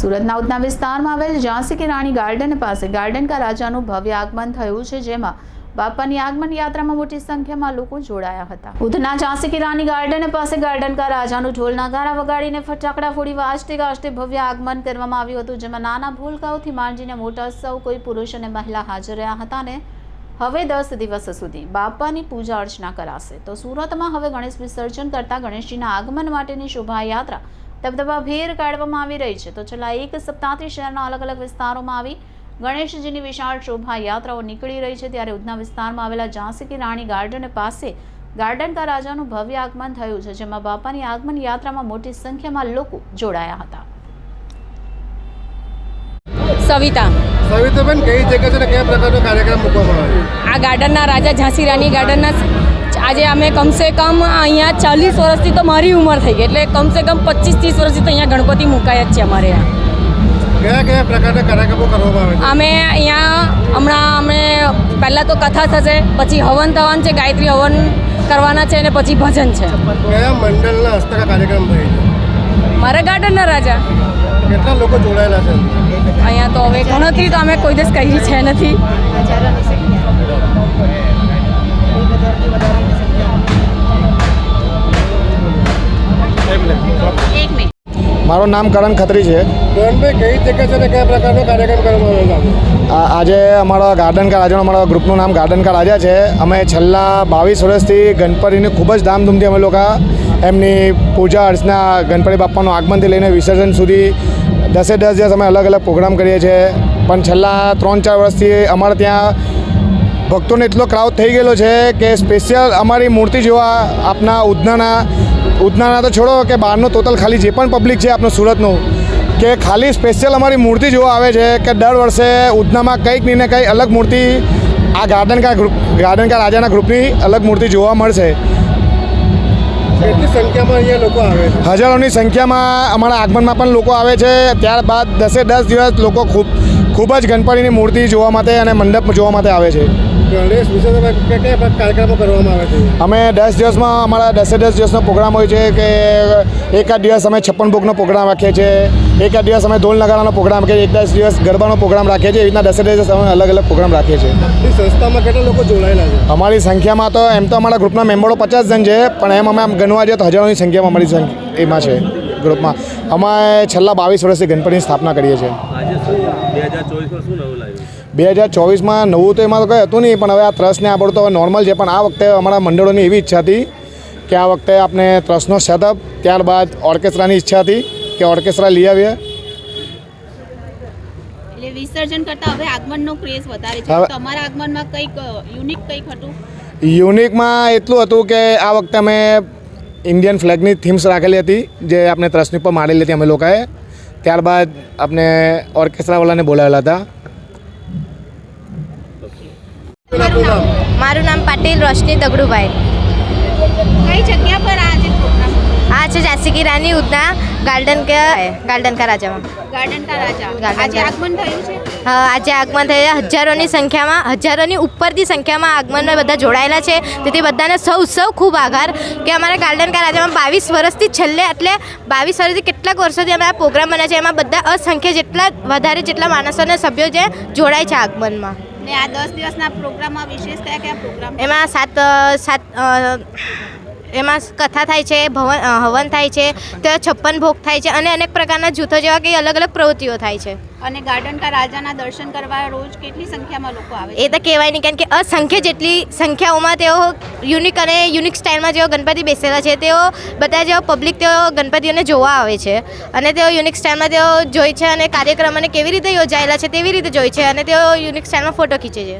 સુરતના ઉધના વિસ્તારમાં આવેલ ઝાંસી કે રાણી ગાર્ડન પાસે ગાર્ડન કા રાજાનું ભવ્ય આગમન થયું છે, જેમાં બાપાની આગમન યાત્રામાં મોટી સંખ્યામાં લોકો જોડાયા હતા. ઉધના ઝાંસી કે રાણી ગાર્ડન પાસે ગાર્ડન કા રાજાનું ઢોલ નગારા વગાડીને ફટાકડા ફોડી વાજતે ગાજતે ભવ્ય આગમન કરવામાં આવ્યું હતું, જેમાં નાના ભૂલકાઓથી માંડીને મોટા સૌ કોઈ પુરુષ અને મહિલા હાજર રહ્યા હતા ને હવે દસ દિવસ સુધી બાપાની પૂજા અર્ચના કરાશે. તો સુરતમાં હવે ગણેશ વિસર્જન કરતા ગણેશજીના આગમન માટેની શોભાયાત્રા દબદબાભેર કાઢવામાં આવી રહી છે. તો છેલ્લા એક સપ્તાહથી શહેરના અલગ અલગ વિસ્તારોમાં આવી ગણેશજીની વિશાળ શોભાયાત્રાઓ નીકળી રહી છે. ત્યારે ઉધના વિસ્તારમાં આવેલા ઝાંસી કી રાણી ગાર્ડન પાસે ગાર્ડન કા રાજાનું ભવ્ય આગમન થયું છે જેમાં બાપાની આગમન યાત્રામાં મોટી સંખ્યામાં લોકો જોડાયા હતા. સવિતા. સવિતાબેન કઈ જગ્યા છે કયા પ્રકારનો કાર્યક્રમ મૂકવામાં આવ્યો? આ ગાર્ડનના રાજા ઝાંસી રાની ગાર્ડનના આજે અમે કમસે કમ અહીંયા ચાલીસ વર્ષથી તો મારી ઉંમર થઈ ગઈ એટલે કમસે કમ પચીસ ત્રીસ વર્ષથી તો અહીંયા ગણપતિ મુકાયા જ છે અમારે ત્યાં. કયા કયા પ્રકારના કાર્યક્રમો કરવામાં આવે અમે અહીંયા હમણાં અમે પહેલાં તો કથા થશે પછી હવન થવાનું છે ગાયત્રી હવન કરવાના છે અને પછી ભજન છે. કયા મંડળના હસ્તક કાર્યક્રમ થાય છે? મારા ગાર્ડનના રાજા. કેટલા લોકો જોડાયેલા છે? અહીંયા તો હવે ગણતરી તો અમે કોઈ દિવસ કહી છે નથી. મારું નામ કરણ ખત્રી છે. કઈ જગ્યા છે કયા પ્રકારનો કાર્યક્રમ કરવામાં આજે અમારા ગાર્ડન કા રાજાનું અમારા ગ્રુપનું નામ ગાર્ડન કા રાજા છે. અમે છેલ્લા બાવીસ વર્ષથી ગણપતિની ખૂબ જ ધામધૂમથી અમે લોકો એમની પૂજા અર્ચના ગણપતિ બાપાનું આગમનથી લઈને વિસર્જન સુધી દસે દસ દિવસ અમે અલગ અલગ પ્રોગ્રામ કરીએ છીએ. પણ છેલ્લા ત્રણ ચાર વર્ષથી અમારે ત્યાં ભક્તોને એટલો ક્રાઉડ થઈ ગયેલો છે કે સ્પેશિયલ અમારી મૂર્તિ જોવા આપના ઉધનાના ઉધનાના તો છોડો કે બહારનું ટોટલ ખાલી જે પણ પબ્લિક છે આપણું સુરતનું કે ખાલી સ્પેશિયલ અમારી મૂર્તિ જોવા આવે છે કે દર વર્ષે ઉધનામાં કંઈક ને કંઈ અલગ મૂર્તિ આ ગાર્ડન કા ગ્રુપ ગાર્ડન કા રાજાના ગ્રુપની અલગ મૂર્તિ જોવા મળશે. કેટલી સંખ્યામાં અહીંયા લોકો આવે હજારોની સંખ્યામાં અમારા આગમનમાં પણ લોકો આવે છે. ત્યારબાદ દસે દસ દિવસ લોકો ખૂબ ખૂબ જ ગણપતિની મૂર્તિ જોવા માટે અને મંડપ જોવા માટે આવે છે. ગણેશ વિસર્જનમાં કયા કાર્યક્રમો કરવામાં આવે છે. અમે દસ દિવસમાં અમારા દસે દસ દિવસનો પ્રોગ્રામ હોય છે કે એકાદ દિવસ અમે છપ્પન ભોગનો પ્રોગ્રામ રાખીએ છીએ એકાદ દિવસ અમે ઢોલ નગારાનો પ્રોગ્રામ રાખીએ છીએ એક દસ દિવસ ગરબાનો પ્રોગ્રામ રાખીએ છીએ એવી રીતના દસે દસ દિવસ અમે અલગ અલગ પ્રોગ્રામ રાખીએ છીએ. સંસ્થામાં કેટલા લોકો જોડાયેલા છે? અમારી સંખ્યામાં તો એમ તો અમારા ગ્રુપના મેમ્બરો પચાસ જણ છે પણ એમ અમે આમ ગણવા જઈએ તો હજારોની સંખ્યામાં અમારી એમાં છે ગ્રુપમાં. અમે છેલ્લા બાવીસ વર્ષથી ગણપતિની સ્થાપના કરીએ છીએ. બે હજાર ચોવીસમાં નવું તો એમાં તો કંઈ હતું નહીં પણ હવે આ ટ્રસ્ટને આપણું તો નોર્મલ છે. પણ આ વખતે અમારા મંડળોની એવી ઈચ્છા હતી કે આ વખતે આપણે ટ્રસ્ટનો સેટઅપ ત્યારબાદ ઓર્કેસ્ટ્રાની ઈચ્છા હતી કે ઓર્કેસ્ટ્રા લઈ આવીએ. વિસર્જન કરતા હવે આગમનનો ક્રેઝ વધારે છે. તમારા આગમનમાં કંઈક યુનિક કંઈક હતું? યુનિકમાં એટલું હતું કે આ વખતે અમે ઇન્ડિયન ફ્લેગની થીમ્સ રાખેલી હતી જે આપણે ટ્રસ્ટની ઉપર મારેલી હતી અમે લોકોએ. ત્યારબાદ આપણે ઓર્કેસ્ટ્રાવાળાને બોલાવેલા હતા. મારું નામ? પાટીલ રોશની દગડુભાઈ. કઈ જગ્યા પર આ પ્રોગ્રામ આ છે ઝાંસી રાની ઉદના ગાર્ડન કે ગાર્ડન કા રાજામાં. ગાર્ડન કા રાજા. આજે આગમન થયું છે? આજે આગમન થયા હજારોની સંખ્યામાં હજારોની ઉપરથી સંખ્યામાં આગમનમાં બધા જોડાયેલા છે. તેથી બધાને સૌ સૌ ખૂબ આભાર કે અમારા ગાર્ડન કા રાજામાં બાવીસ વર્ષથી છેલ્લે એટલે બાવીસ વર્ષથી કેટલાક વર્ષોથી અમે આ પ્રોગ્રામ બન્યા છે. એમાં બધા અસંખ્ય જેટલા વધારે જેટલા માણસોને સભ્યો જે જોડાય છે આગમનમાં. ને આ દસ દિવસના પ્રોગ્રામમાં વિશેષ કયા કયા પ્રોગ્રામ? એમાં સાત સાત એમાં કથા થાય છે ભવન હવન થાય છે ત્યાં છપ્પન ભોગ થાય છે અને અનેક પ્રકારના જૂથો જેવા કે અલગ અલગ પ્રવૃત્તિઓ થાય છે. અને ગાર્ડન કા રાજાના દર્શન કરવા રોજ કેટલી સંખ્યામાં લોકો આવે એ તો કહેવાય નહીં કારણ કે અસંખ્ય જેટલી સંખ્યાઓમાં તેઓ યુનિક અને યુનિક સ્ટાઇલમાં જેઓ ગણપતિ બેસેલા છે તેઓ બધા જેઓ પબ્લિક તેઓ ગણપતિઓને જોવા આવે છે. અને તેઓ યુનિક સ્ટાઇલમાં તેઓ જોઈ છે અને કાર્યક્રમ અને કેવી રીતે યોજાયેલા છે તેવી રીતે જોઈ છે અને તેઓ યુનિક સ્ટાઇલમાં ફોટો ખીંચે છે.